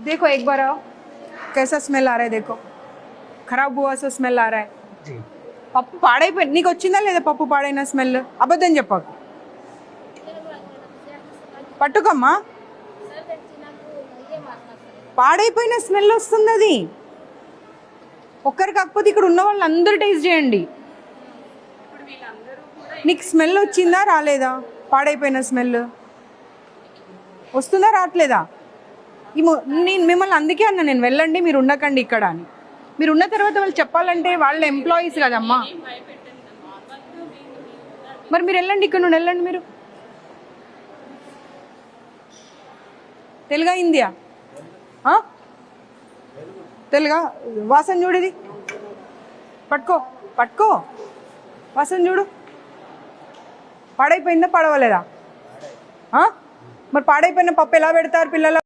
देखो एक बार आओ कैसा स्मेल आ रहा है देखो खराब हुआ सा स्मेल आ रहा है जी పప్పు పాడైపోయింది నీకు వచ్చిందా లేదా పప్పు పాడైన స్మెల్ అబద్ధం చెప్పకు పట్టుకమ్మా పాడైపోయిన స్మెల్ వస్తుంది అది ఒక్కరు కాకపోతే ఇక్కడ ఉన్న వాళ్ళు అందరూ టేస్ట్ చేయండి నీకు స్మెల్ వచ్చిందా రాలేదా పాడైపోయిన స్మెల్ వస్తుందా రావట్లేదా ఈ మొ- నేను మిమ్మల్ని అందుకే అన్నా నేను వెళ్ళండి మీరు ఉండకండి ఇక్కడ అని. మీరు ఉన్న తర్వాత వాళ్ళు చెప్పాలంటే వాళ్ళ ఎంప్లాయీస్ కదమ్మా. మరి మీరు వెళ్ళండి ఇక్కడ నుండి వెళ్ళండి మీరు. తెలుగా హిందీయా? ఆ? తెలుగా? వాసన చూడిది పట్టుకో పట్టుకో. వాసన చూడు. పాడైపోయిందా పడవలేదా? ఆ? మరి పాడైపోయిన పప్పు ఎలా పెడతారు పిల్లలు?